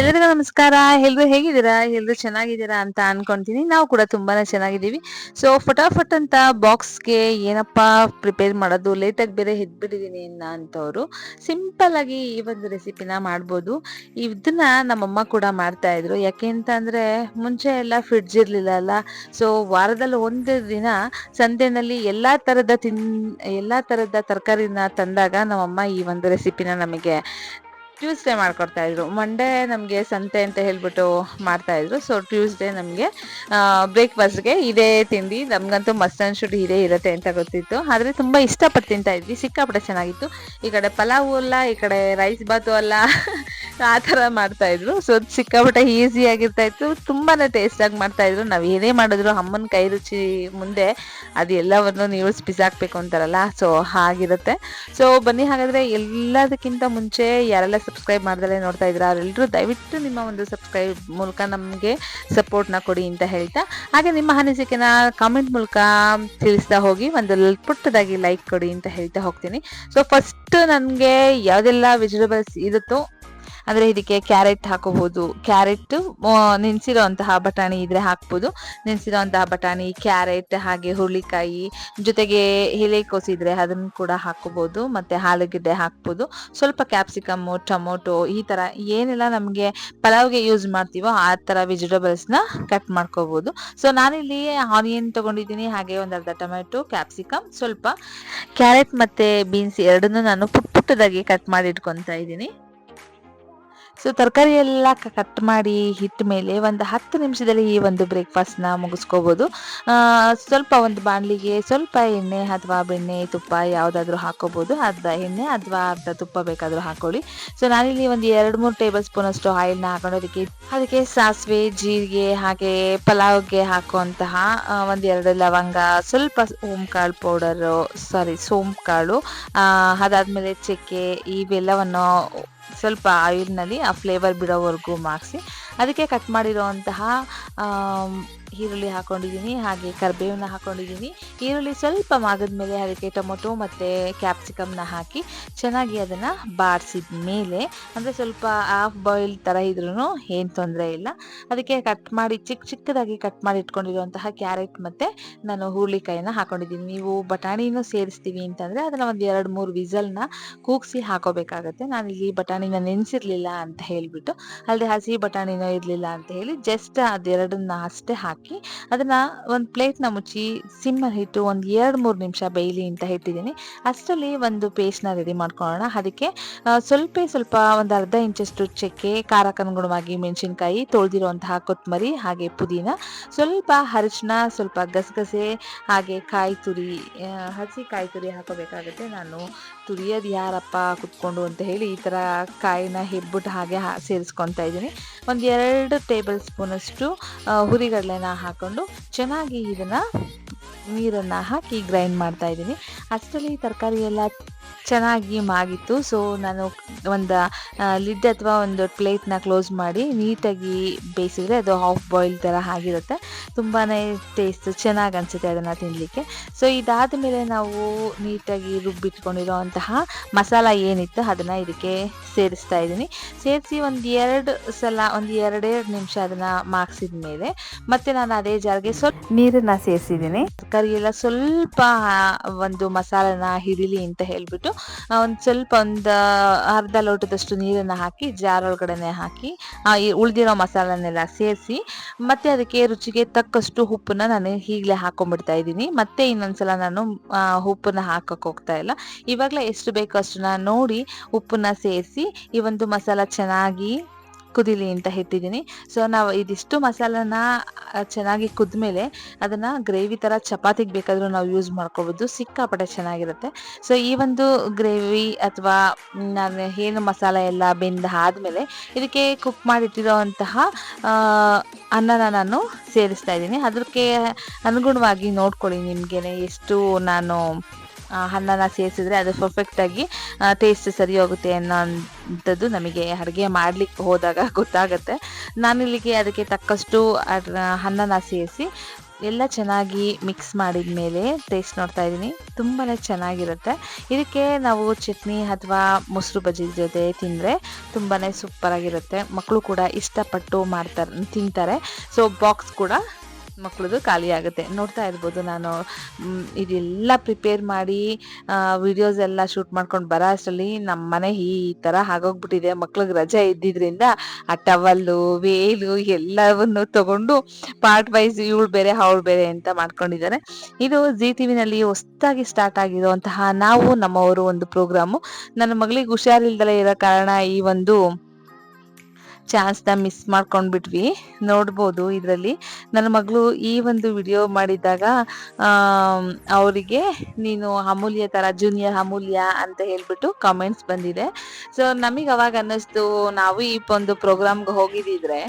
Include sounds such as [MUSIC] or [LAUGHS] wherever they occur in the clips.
ನಮಸ್ಕಾರ. ಎಲ್ರು ಹೇಗಿದ್ದೀರಾ? ಎಲ್ರು ಚೆನ್ನಾಗಿದ್ದೀರಾ ಅಂತ ಅನ್ಕೊಂತೀನಿ. ನಾವು ಕೂಡ ತುಂಬಾನೇ ಚೆನ್ನಾಗಿದ್ದೀವಿ. ಸೊ ಫಟಾಫಟ್ ಅಂತ ಬಾಕ್ಸ್ಗೆ ಏನಪ್ಪಾ ಪ್ರಿಪೇರ್ ಮಾಡೋದು ಲೇಟಾಗಿ ಬೇರೆ ಎದ್ಬಿಟ್ಟಿದ್ದೀನಿ ಅಂತವ್ರು. ಸಿಂಪಲ್ ಆಗಿ ಈ ಒಂದು ರೆಸಿಪಿನ ಮಾಡ್ಬೋದು. ಇದನ್ನ ನಮ್ಮಮ್ಮ ಕೂಡ ಮಾಡ್ತಾ ಇದ್ರು. ಯಾಕೆ ಅಂತ ಅಂದ್ರೆ ಮುಂಚೆ ಎಲ್ಲ ಫ್ರಿಡ್ಜ್ ಇರ್ಲಿಲ್ಲ ಅಲ್ಲ? ಸೊ ವಾರದಲ್ಲಿ ಒಂದು ದಿನ ಸಂತೆನಲ್ಲಿ ಎಲ್ಲಾ ತರದ ತಿನ್, ಎಲ್ಲಾ ತರದ ತರಕಾರಿನ ತಂದಾಗ ನಮ್ಮಮ್ಮ ಈ ಒಂದು ರೆಸಿಪಿನ ನಮಗೆ ಟ್ಯೂಸ್ಡೇ ಮಾಡ್ಕೊಡ್ತಾ ಇದ್ರು. ಮಂಡೇ ನಮಗೆ ಸಂತೆ ಅಂತ ಹೇಳ್ಬಿಟ್ಟು ಮಾಡ್ತಾ ಇದ್ರು. ಸೊ ಟ್ಯೂಸ್ಡೇ ನಮಗೆ ಬ್ರೇಕ್ಫಾಸ್ಟ್ಗೆ ಇದೇ ತಿಂಡಿ. ನಮ್ಗಂತೂ ಮಸ್ಟ್ ಅಂಡ್ ಶುಡ್ ಇದೇ ಇರುತ್ತೆ ಅಂತ ಗೊತ್ತಿತ್ತು. ಆದರೆ ತುಂಬ ಇಷ್ಟಪಟ್ಟು ತಿಂತಾ ಇದ್ವಿ. ಸಿಕ್ಕಾಪಟ್ಟೆ ಚೆನ್ನಾಗಿತ್ತು. ಈ ಕಡೆ ಪಲಾವು ಅಲ್ಲ, ಈ ಕಡೆ ರೈಸ್ ಬಾತು ಅಲ್ಲ, [LAUGHS] ಆ ಥರ ಮಾಡ್ತಾ ಇದ್ರು. ಸೊ ಸಿಕ್ಕಾಪಟ್ಟೆ ಈಸಿ ಆಗಿರ್ತಾ ಇತ್ತು. ತುಂಬಾನೇ ಟೇಸ್ಟಾಗಿ ಮಾಡ್ತಾ ಇದ್ರು. ನಾವು ಏನೇ ಮಾಡಿದ್ರು ಅಮ್ಮನ ಕೈ ರುಚಿ ಮುಂದೆ ಅದು ಎಲ್ಲವನ್ನು ನೀವು ಬಿಸಾಕ್ಬೇಕು ಅಂತಾರಲ್ಲ. ಸೊ ಹಾಗಿರುತ್ತೆ. ಸೊ ಬನ್ನಿ ಹಾಗಾದ್ರೆ ಎಲ್ಲದಕ್ಕಿಂತ ಮುಂಚೆ ಯಾರೆಲ್ಲ ಸಬ್ಸ್ಕ್ರೈಬ್ ಮಾಡ್ದಲೇ ನೋಡ್ತಾ ಇದ್ದೀರಾ ಅವರೆಲ್ಲರೂ ದಯವಿಟ್ಟು ನಿಮ್ಮ ಒಂದು ಸಬ್ಸ್ಕ್ರೈಬ್ ಮೂಲಕ ನಮಗೆ ಸಪೋರ್ಟ್ನ ಕೊಡಿ ಅಂತ ಹೇಳ್ತಾ. ಹಾಗೆ ನಿಮ್ಮ ಅನಿಸಿಕೆನ ಕಾಮೆಂಟ್ ಮೂಲಕ ತಿಳಿಸ್ತಾ ಹೋಗಿ, ಒಂದು ಪುಟ್ಟದಾಗಿ ಲೈಕ್ ಕೊಡಿ ಅಂತ ಹೇಳ್ತಾ ಹೋಗ್ತೀನಿ. ಸೊ ಫಸ್ಟ್ ನನಗೆ ಯಾವುದೆಲ್ಲ ವೆಜಿಟೇಬಲ್ಸ್ ಇರುತ್ತೋ ಅಂದ್ರೆ ಇದಕ್ಕೆ ಕ್ಯಾರೆಟ್ ಹಾಕೋಬಹುದು. ಕ್ಯಾರೆಟ್ ನೆನೆಸಿರೋಂತಹ ಬಟಾಣಿ ಇದ್ರೆ ಹಾಕ್ಬೋದು. ನೆನೆಸಿರೋಂತಹ ಬಟಾಣಿ, ಕ್ಯಾರೆಟ್, ಹಾಗೆ ಹುರುಳಿಕಾಯಿ, ಜೊತೆಗೆ ಎಲೆಕೋಸು ಇದ್ರೆ ಅದನ್ನು ಕೂಡ ಹಾಕೋಬಹುದು. ಮತ್ತೆ ಆಲೂಗೆಡ್ಡೆ ಹಾಕ್ಬೋದು. ಸ್ವಲ್ಪ ಕ್ಯಾಪ್ಸಿಕಮ್, ಟೊಮೊಟೊ ಈ ತರ ಏನೆಲ್ಲ ನಮಗೆ ಪಲಾವ್ಗೆ ಯೂಸ್ ಮಾಡ್ತೀವೋ ಆ ತರ ವೆಜಿಟೇಬಲ್ಸ್ನ ಕಟ್ ಮಾಡ್ಕೋಬಹುದು. ಸೊ ನಾನಿಲ್ಲಿ ಆನಿಯನ್ ತಗೊಂಡಿದ್ದೀನಿ. ಹಾಗೆ ಒಂದು ಅರ್ಧ ಟೊಮೆಟೊ, ಕ್ಯಾಪ್ಸಿಕಮ್, ಸ್ವಲ್ಪ ಕ್ಯಾರೆಟ್ ಮತ್ತೆ ಬೀನ್ಸ್ ಎರಡನ್ನೂ ನಾನು ಪುಟ್ಟ ಪುಟ್ಟದಾಗಿ ಕಟ್ ಮಾಡಿ ಇಟ್ಕೊಂತ ಇದ್ದೀನಿ. ಸೊ ತರಕಾರಿ ಎಲ್ಲ ಕಟ್ ಮಾಡಿ ಹಿಟ್ಟ ಮೇಲೆ ಒಂದು ಹತ್ತು ನಿಮಿಷದಲ್ಲಿ ಈ ಒಂದು ಬ್ರೇಕ್ಫಾಸ್ಟ್ನ ಮುಗಿಸ್ಕೋಬೋದು. ಸ್ವಲ್ಪ ಒಂದು ಬಾಣಲಿಗೆ ಸ್ವಲ್ಪ ಎಣ್ಣೆ ಅಥವಾ ಬೆಣ್ಣೆ, ತುಪ್ಪ ಯಾವುದಾದ್ರೂ ಹಾಕೋಬೋದು. ಅರ್ಧ ಎಣ್ಣೆ ಅಥವಾ ಅರ್ಧ ತುಪ್ಪ ಬೇಕಾದರೂ ಹಾಕೊಳ್ಳಿ. ಸೊ ನಾನಿಲ್ಲಿ ಒಂದು ಎರಡು ಮೂರು ಟೇಬಲ್ ಸ್ಪೂನ್ ಅಷ್ಟು ಆಯಿಲ್ನ ಹಾಕೊಂಡು ಅದಕ್ಕೆ ಅದಕ್ಕೆ ಸಾಸಿವೆ, ಜೀರಿಗೆ ಹಾಗೆ ಪಲಾವ್ಗೆ ಹಾಕುವಂತಹ ಒಂದು ಎರಡು ಲವಂಗ, ಸ್ವಲ್ಪ ಓಮ್ ಕಾಳು ಪೌಡರು ಸಾರಿ ಸೋಂಪು ಕಾಳು ಅದಾದಮೇಲೆ ಚಕ್ಕೆ, ಇವೆಲ್ಲವನ್ನು ಸ್ವಲ್ಪ ಆಯಿಲ್ನಲ್ಲಿ ಆ ಫ್ಲೇವರ್ ಬಿಡೋವರೆಗೂ ಮಾಗಿಸಿ ಅದಕ್ಕೆ ಕಟ್ ಮಾಡಿರೋಂತಹ ಈರುಳ್ಳಿ ಹಾಕೊಂಡಿದ್ದೀನಿ, ಹಾಗೆ ಕರಿಬೇವನ್ನ ಹಾಕೊಂಡಿದ್ದೀನಿ. ಈರುಳ್ಳಿ ಸ್ವಲ್ಪ ಮಾಗದ ಮೇಲೆ ಅದಕ್ಕೆ ಟೊಮೊಟೊ ಮತ್ತು ಕ್ಯಾಪ್ಸಿಕಮ್ನ ಹಾಕಿ ಚೆನ್ನಾಗಿ ಅದನ್ನು ಬಾಡಿಸಿದ ಮೇಲೆ, ಅಂದರೆ ಸ್ವಲ್ಪ ಹಾಫ್ ಬಾಯ್ಲ್ ಥರ ಇದ್ರೂ ಏನು ತೊಂದರೆ ಇಲ್ಲ. ಅದಕ್ಕೆ ಕಟ್ ಮಾಡಿ ಚಿಕ್ಕ ಚಿಕ್ಕದಾಗಿ ಕಟ್ ಮಾಡಿ ಇಟ್ಕೊಂಡಿರುವಂತಹ ಕ್ಯಾರೆಟ್ ಮತ್ತು ನಾನು ಹುರುಳಿಕಾಯಿನ ಹಾಕೊಂಡಿದ್ದೀನಿ. ನೀವು ಬಟಾಣಿನೂ ಸೇರಿಸ್ತೀವಿ ಅಂತಂದರೆ ಅದನ್ನು ಒಂದು ಎರಡು ಮೂರು ವಿಸಲ್ನ ಕೂಗಿಸಿ ಹಾಕೋಬೇಕಾಗತ್ತೆ. ನಾನಿಲ್ಲಿ ಬಟಾಣಿನ ನೆನೆಸಿರಲಿಲ್ಲ ಅಂತ ಹೇಳಿಬಿಟ್ಟು ಅಲ್ಲದೆ ಹಸಿ ಬಟಾಣಿನೂ ಇರಲಿಲ್ಲ ಅಂತ ಹೇಳಿ ಜಸ್ಟ್ ಅದೆರಡನ್ನ ಅಷ್ಟೇ ಹಾಕಿ ಅದನ್ನ ಒಂದು ಪ್ಲೇಟ್ನ ಮುಚ್ಚಿ ಸಿಮ್ಮರ್ ಇಟ್ಟು ಒಂದು ಎರಡು ಮೂರು ನಿಮಿಷ ಬೇಯಲಿ ಅಂತ ಇಟ್ಟಿದ್ದೀನಿ ಅಷ್ಟರಲ್ಲಿ ಒಂದು ಪೇಸ್ಟ್ನ ರೆಡಿ ಮಾಡ್ಕೊಳ್ಳೋಣ. ಅದಕ್ಕೆ ಸ್ವಲ್ಪ ಸ್ವಲ್ಪ ಒಂದು ಅರ್ಧ ಇಂಚಷ್ಟು ಚಕ್ಕೆ ಖಾರಕ್ಕನುಗುಣವಾಗಿ ಮೆಣಸಿನ್ಕಾಯಿ, ತೊಳೆದಿರುವಂತಹ ಕೊತ್ತಂಬರಿ ಹಾಗೆ ಪುದೀನ, ಸ್ವಲ್ಪ ಅರಿಶಿನ ಸ್ವಲ್ಪ ಗಸಗಸೆ, ಹಾಗೆ ಕಾಯಿ ತುರಿ ಹಸಿ ಕಾಯಿ ತುರಿ ಹಾಕೋಬೇಕಾಗುತ್ತೆ. ನಾನು ತುರಿಯೋದು ಯಾರಪ್ಪ ಕುತ್ಕೊಂಡು ಅಂತ ಹೇಳಿ ಈ ಥರ ಕಾಯಿನ ಹೆಬ್ಬಿಟ್ಟು ಹಾಗೆ ಸೇರಿಸ್ಕೊತಾ ಇದ್ದೀನಿ. ಒಂದು ಎರಡು ಟೇಬಲ್ ಸ್ಪೂನಷ್ಟು ಹುರಿಗಡಲೆನ ಹಾಕ್ಕೊಂಡು ಚೆನ್ನಾಗಿ ಇದನ್ನು ನೀರನ್ನು ಹಾಕಿ ಗ್ರೈಂಡ್ ಮಾಡ್ತಾ ಇದ್ದೀನಿ. ಅಷ್ಟರಲ್ಲಿ ತರಕಾರಿ ಎಲ್ಲ ಚೆನ್ನಾಗಿ ಮಾಗಿತ್ತು. ಸೊ ನಾನು ಒಂದು ಲಿಡ್ ಅಥವಾ ಒಂದು ಪ್ಲೇಟ್ನ ಕ್ಲೋಸ್ ಮಾಡಿ ನೀಟಾಗಿ ಬೇಯಿಸಿದ್ರೆ ಅದು ಹಾಫ್ ಬಾಯ್ಲ್ ಥರ ಆಗಿರುತ್ತೆ. ತುಂಬಾ ಟೇಸ್ಟ್ ಚೆನ್ನಾಗಿ ಅನಿಸುತ್ತೆ ಅದನ್ನು ತಿನ್ನಲಿಕ್ಕೆ ಸೊ ಇದಾದ ಮೇಲೆ ನಾವು ನೀಟಾಗಿ ರುಬ್ಬಿಟ್ಕೊಂಡಿರೋ ಅಂತಹ ಮಸಾಲ ಏನಿತ್ತು ಅದನ್ನು ಇದಕ್ಕೆ ಸೇರಿಸ್ತಾ ಇದ್ದೀನಿ. ಸೇರಿಸಿ ಒಂದು ಎರಡು ಸಲ, ಒಂದು ಎರಡೆರಡು ನಿಮಿಷ ಅದನ್ನು ಮಾಗಿಸಿದ ಮೇಲೆ ಮತ್ತೆ ನಾನು ಅದೇ ಜಾರಿಗೆ ಸ್ವಲ್ಪ ನೀರನ್ನು ಸೇರಿಸಿದ್ದೀನಿ. ತರಕಾರಿ ಎಲ್ಲ ಸ್ವಲ್ಪ ಒಂದು ಮಸಾಲನ ಹಿಡಿಲಿ ಅಂತ ಹೇಳ್ಬಿಟ್ಟು ಒಂದು ಸ್ವಲ್ಪ ಒಂದು ಅರ್ಧ ಲೋಟದಷ್ಟು ನೀರನ್ನು ಹಾಕಿ ಜಾರ್ ಒಳಗಡೆನೆ ಹಾಕಿ ಉಳಿದಿರೋ ಮಸಾಲನೆಲ್ಲ ಸೇರಿಸಿ, ಮತ್ತೆ ಅದಕ್ಕೆ ರುಚಿಗೆ ತಕ್ಕಷ್ಟು ಉಪ್ಪನ್ನ ನಾನು ಈಗಲೇ ಹಾಕೊಂಡ್ಬಿಡ್ತಾ ಇದ್ದೀನಿ. ಮತ್ತೆ ಇನ್ನೊಂದ್ಸಲ ನಾನು ಉಪ್ಪನ್ನ ಹಾಕಕ್ಕೆ ಹೋಗ್ತಾ ಇಲ್ಲ. ಇವಾಗಲೇ ಎಷ್ಟು ಬೇಕೋ ಅಷ್ಟನ್ನ ನೋಡಿ ಉಪ್ಪನ್ನ ಸೇರಿಸಿ, ಈ ಒಂದು ಮಸಾಲ ಚೆನ್ನಾಗಿ ಕುದಿಲಿ ಅಂತ ಇಟ್ಟಿದ್ದೀನಿ ಸೊ ನಾವು ಇದಿಷ್ಟು ಮಸಾಲನ ಚೆನ್ನಾಗಿ ಕುದ್ಮೇಲೆ ಅದನ್ನು ಗ್ರೇವಿ ಥರ ಚಪಾತಿಗೆ ಬೇಕಾದರೂ ನಾವು ಯೂಸ್ ಮಾಡ್ಕೋಬೋದು. ಸಿಕ್ಕಾಪಟ್ಟೆ ಚೆನ್ನಾಗಿರುತ್ತೆ. ಸೊ ಈ ಒಂದು ಗ್ರೇವಿ ಅಥವಾ ನಾನು ಏನು ಮಸಾಲ ಎಲ್ಲ ಬೆಂದ ಆದಮೇಲೆ ಇದಕ್ಕೆ ಕುಕ್ ಮಾಡಿಟ್ಟಿರೋ ಅಂತಹ ಅನ್ನನ ನಾನು ಸೇರಿಸ್ತಾ ಇದ್ದೀನಿ. ಅದಕ್ಕೆ ಅನುಗುಣವಾಗಿ ನೋಡ್ಕೊಳ್ಳಿ ನಿಮಗೇನೆ ಎಷ್ಟು ನಾನು ಅನ್ನನ ಸೇರಿಸಿದ್ರೆ ಅದು ಪರ್ಫೆಕ್ಟಾಗಿ ಟೇಸ್ಟ್ ಸರಿ ಹೋಗುತ್ತೆ ಅನ್ನೋಂಥದ್ದು ನಮಗೆ ಅಡುಗೆ ಮಾಡಲಿಕ್ಕೆ ಹೋದಾಗ [LAUGHS] ಗೊತ್ತಾಗುತ್ತೆ. ನಾನಿಲ್ಲಿಗೆ ಅದಕ್ಕೆ ತಕ್ಕಷ್ಟು ಅನ್ನನ ಸೇರಿಸಿ, ಎಲ್ಲ ಚೆನ್ನಾಗಿ ಮಿಕ್ಸ್ ಮಾಡಿದ ಮೇಲೆ ಟೇಸ್ಟ್ ನೋಡ್ತಾ ಇದ್ದೀನಿ. ತುಂಬಾ ಚೆನ್ನಾಗಿರುತ್ತೆ. ಇದಕ್ಕೆ ನಾವು ಚಟ್ನಿ ಅಥವಾ ಮೊಸರು ಬಜ್ಜಿ ಜೊತೆ ತಿಂದರೆ ತುಂಬಾ ಸೂಪರಾಗಿರುತ್ತೆ ಮಕ್ಕಳು ಕೂಡ ಇಷ್ಟಪಟ್ಟು ಮಾಡ್ತಾರೆ, ತಿಂತಾರೆ. ಸೊ ಬಾಕ್ಸ್ ಕೂಡ ಮಕ್ಕಳದು ಖಾಲಿ ಆಗುತ್ತೆ. ನೋಡ್ತಾ ಇರ್ಬೋದು ನಾನು. ಇದೆಲ್ಲ ಪ್ರಿಪೇರ್ ಮಾಡಿ ವಿಡಿಯೋಸ್ ಎಲ್ಲ ಶೂಟ್ ಮಾಡ್ಕೊಂಡು ಬರೋ ಅಷ್ಟರಲ್ಲಿ ನಮ್ಮ ಮನೆ ಈ ಥರ ಆಗೋಗ್ಬಿಟ್ಟಿದೆ. ಮಕ್ಳಿಗೆ ರಜೆ ಇದ್ದಿದ್ರಿಂದ ಆ ಟವಲ್ಲು ವೇಲು ಎಲ್ಲವನ್ನು ತಗೊಂಡು ಪಾರ್ಟ್ ವೈಸ್ ಇವಳು ಬೇರೆ, ಅವಳು ಬೇರೆ ಅಂತ ಮಾಡ್ಕೊಂಡಿದ್ದಾರೆ. ಇದು ಜಿ ಟಿ ವಿನಲ್ಲಿ ಹೊಸದಾಗಿ ಸ್ಟಾರ್ಟ್ ಆಗಿರುವಂತಹ ನಾವು, ನಮ್ಮವರು ಒಂದು ಪ್ರೋಗ್ರಾಮು ನನ್ನ ಮಗಳಿಗೆ ಹುಷಾರಿಲ್ದಲೇ ಇರೋ ಕಾರಣ ಈ ಒಂದು ಚಾನ್ಸ್ನ ಮಿಸ್ ಮಾಡ್ಕೊಂಡ್ಬಿಟ್ವಿ. ನೋಡ್ಬೋದು ಇದರಲ್ಲಿ. ನನ್ನ ಮಗಳು ಈ ಒಂದು ವಿಡಿಯೋ ಮಾಡಿದಾಗ ಅವರಿಗೆ ನೀನು ಅಮೂಲ್ಯ ಥರ ಜೂನಿಯರ್ ಅಮೂಲ್ಯ ಅಂತ ಹೇಳ್ಬಿಟ್ಟು ಕಾಮೆಂಟ್ಸ್ ಬಂದಿದೆ. ಸೊ ನಮಗೆ ಅವಾಗ ಅನ್ನಿಸ್ತು, ನಾವು ಈ ಒಂದು ಪ್ರೋಗ್ರಾಮ್ಗೆ ಹೋಗಿದ್ದಿದ್ರೆ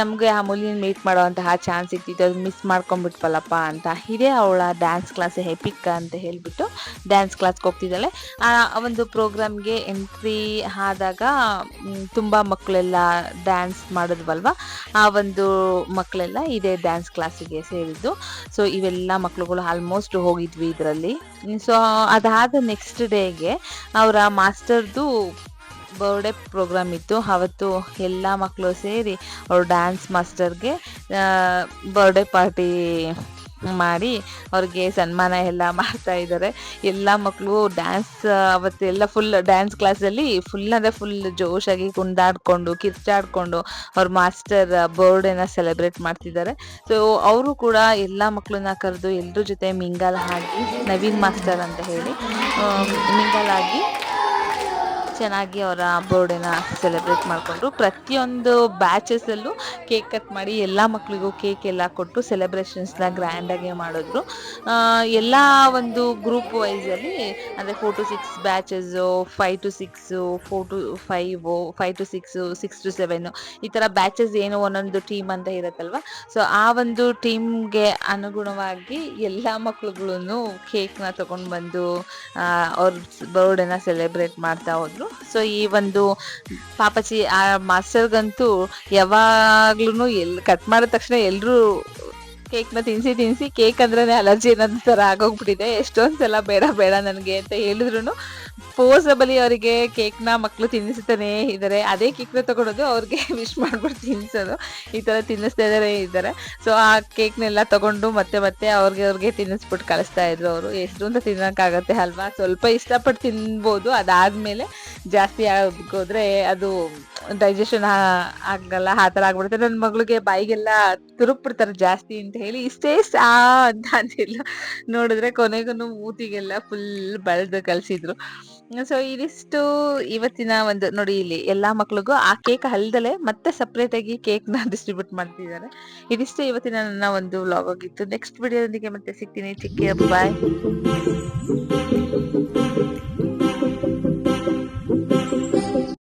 ನಮಗೆ ಅಮೂಲ್ಯನ ಮೀಟ್ ಮಾಡುವಂತಹ ಚಾನ್ಸ್ ಸಿಕ್ತಿತ್ತು ಅದು ಮಿಸ್ ಮಾಡ್ಕೊಂಡ್ಬಿಟ್ವಲ್ಲಪ್ಪ ಅಂತ. ಇದೇ ಅವಳ ಡ್ಯಾನ್ಸ್ ಕ್ಲಾಸ್ ಹೆಪಿಕ್ ಅಂತ ಹೇಳ್ಬಿಟ್ಟು ಡ್ಯಾನ್ಸ್ ಕ್ಲಾಸ್ಗೆ ಹೋಗ್ತಿದ್ದಾಳೆ. ಆ ಒಂದು ಪ್ರೋಗ್ರಾಮ್ಗೆ ಎಂಟ್ರಿ ಆದಾಗ ತುಂಬಾ ಮಕ್ಕಳೆಲ್ಲ ಡ್ಯಾನ್ಸ್ ಮಾಡಿದ್ವಲ್ವ? ಆ ಒಂದು ಮಕ್ಕಳೆಲ್ಲ ಇದೇ ಡ್ಯಾನ್ಸ್ ಕ್ಲಾಸಿಗೆ ಸೇರಿದ್ದು. ಸೊ ಇವೆಲ್ಲ ಮಕ್ಕಳುಗಳು ಆಲ್ಮೋಸ್ಟ್ ಹೋಗಿದ್ವಿ ಇದರಲ್ಲಿ. ಸೊ ಅದಾದ ನೆಕ್ಸ್ಟ್ ಡೇಗೆ ಅವರ ಮಾಸ್ಟರ್ದು ಬರ್ಡೇ ಪ್ರೋಗ್ರಾಮ್ ಇತ್ತು. ಅವತ್ತು ಎಲ್ಲ ಮಕ್ಕಳು ಸೇರಿ ಅವ್ರ ಡ್ಯಾನ್ಸ್ ಮಾಸ್ಟರ್ಗೆ ಬರ್ಡೇ ಪಾರ್ಟಿ ಮಾಡಿ ಅವ್ರಿಗೆ ಸನ್ಮಾನ ಎಲ್ಲ ಮಾಡ್ತಾ ಇದ್ದಾರೆ ಎಲ್ಲ ಮಕ್ಕಳು ಡ್ಯಾನ್ಸ್ ಅವತ್ತೆಲ್ಲ ಫುಲ್ ಡ್ಯಾನ್ಸ್ ಕ್ಲಾಸಲ್ಲಿ ಫುಲ್ ಅಂದರೆ ಫುಲ್ ಜೋಶಾಗಿ ಕುಂದಾಡ್ಕೊಂಡು, ಕಿರ್ಚಾಡ್ಕೊಂಡು ಅವ್ರ ಮಾಸ್ಟರ್ ಬರ್ಡೇನ ಸೆಲೆಬ್ರೇಟ್ ಮಾಡ್ತಿದ್ದಾರೆ ಸೊ ಅವರು ಕೂಡ ಎಲ್ಲ ಮಕ್ಕಳನ್ನ ಕರೆದು ಎಲ್ಲರ ಜೊತೆ ಮಿಂಗಲ್ ಆಗಿ, ನವೀನ್ ಮಾಸ್ಟರ್ ಅಂತ ಹೇಳಿ ಮಿಂಗಲ್ ಆಗಿ ಚೆನ್ನಾಗಿ ಅವರ ಬರ್ಡೇನ ಸೆಲೆಬ್ರೇಟ್ ಮಾಡಿಕೊಂಡ್ರು. ಪ್ರತಿಯೊಂದು ಬ್ಯಾಚಸಲ್ಲೂ ಕೇಕ್ ಕಟ್ ಮಾಡಿ ಎಲ್ಲ ಮಕ್ಕಳಿಗೂ ಕೇಕ್ ಎಲ್ಲ ಕೊಟ್ಟು ಸೆಲೆಬ್ರೇಷನ್ಸ್ನ ಗ್ರ್ಯಾಂಡಾಗಿ ಮಾಡಿದ್ರು. ಎಲ್ಲ ಒಂದು ಗ್ರೂಪ್ ವೈಸಲ್ಲಿ ಅಂದರೆ four to six batches five to six four to five five to six six to seven ಈ ಥರ ಬ್ಯಾಚಸ್ ಏನು ಒಂದೊಂದು ಟೀಮ್ ಅಂತ ಇರುತ್ತಲ್ವ? ಸೊ ಆ ಒಂದು ಟೀಮ್ಗೆ ಅನುಗುಣವಾಗಿ ಎಲ್ಲ ಮಕ್ಳುಗಳು ಕೇಕ್ನ ತಗೊಂಡು ಬಂದು ಅವ್ರ ಬರ್ಡೇನ ಸೆಲೆಬ್ರೇಟ್ ಮಾಡ್ತಾ ಹೋದ್ರು. ಸೊ ಈ ಒಂದು ಪಾಪಚಿ ಆ ಮಾಸ್ಟರ್ಗಂತೂ ಯಾವಾಗ್ಲೂ ಎಲ್ ಕಟ್ ಮಾಡಿದ ತಕ್ಷಣ ಎಲ್ಲರೂ ಕೇಕ್ನ ತಿನ್ಸಿ ತಿನ್ಸಿ, ಕೇಕ್ ಅಂದ್ರೆ ಅಲರ್ಜಿ ಅನ್ನೋದು ಥರ ಆಗೋಗ್ಬಿಟ್ಟಿದೆ. ಎಷ್ಟೊಂದು ಸಲ ಬೇಡ ಬೇಡ ನನಗೆ ಅಂತ ಹೇಳಿದ್ರು ಫೋರ್ಸಬಲಿ ಅವರಿಗೆ ಕೇಕ್ನ ಮಕ್ಕಳು ತಿನ್ನಿಸ್ತಾನೆ ಇದ್ದಾರೆ ಅದೇ ಕೇಕ್ನ ತಗೊಳೋದು ಅವ್ರಿಗೆ ವಿಶ್ [LAUGHS] ಮಾಡ್ಬಿಟ್ಟು ತಿನ್ನಿಸೋದು ಈ ಥರ ತಿನ್ನಿಸ್ತಾ ಇದ್ದಾರೆ ಇದ್ದಾರೆ ಸೊ ಆ ಕೇಕ್ನೆಲ್ಲ ತಗೊಂಡು ಮತ್ತೆ ಮತ್ತೆ ಅವ್ರಿಗೆ ಅವ್ರಿಗೆ ತಿನ್ನಿಸ್ಬಿಟ್ಟು ಕಳಿಸ್ತಾ ಇದ್ರು ಅವರು. ಎಷ್ಟು ಅಂತ ತಿನ್ನೋಕ್ಕಾಗತ್ತೆ ಅಲ್ವಾ? ಸ್ವಲ್ಪ ಇಷ್ಟಪಟ್ಟು ತಿನ್ಬೋದು. ಅದಾದ್ಮೇಲೆ ಜಾಸ್ತಿ ಆಗೋದ್ರೆ ಅದು ಡೈಜೆಷನ್ ಆಗಲ್ಲ, ಆ ಥರ ಆಗ್ಬಿಡುತ್ತೆ. ನನ್ನ ಮಗಳಿಗೆ ಬಾಯಿಗೆಲ್ಲ ತುರುಪ್ಬಿಡ್ತಾರೆ ಜಾಸ್ತಿ ಅಂತ ಹೇಳಿ, ಇಷ್ಟೇ ಸಾ ಅಂತ ಅಂತಿಲ್ಲ ನೋಡಿದ್ರೆ ಕೊನೆಗೂ ಮೂತಿಗೆಲ್ಲ ಫುಲ್ ಬಳ್ದು ಕಲ್ಸಿದ್ರು. ಸೊ ಇದಿಷ್ಟು ಇವತ್ತಿನ ಒಂದು, ನೋಡಿ ಇಲ್ಲಿ ಎಲ್ಲಾ ಮಕ್ಳಿಗೂ ಆ ಕೇಕ್ ಹಲ್ದಲೆ ಮತ್ತೆ ಸಪ್ರೇಟ್ ಆಗಿ ಕೇಕ್ನ ಡಿಸ್ಟ್ರಿಬ್ಯೂಟ್ ಮಾಡ್ತಿದ್ದಾರೆ. ಇದಿಷ್ಟು ಇವತ್ತಿನ ನನ್ನ ಒಂದು ವ್ಲಾಗ್ ಆಗಿತ್ತು. ನೆಕ್ಸ್ಟ್ ವಿಡಿಯೋದೊಂದಿಗೆ ಮತ್ತೆ ಸಿಗ್ತೀನಿ. ಚಿಕ್ಕ ಬಾಯ್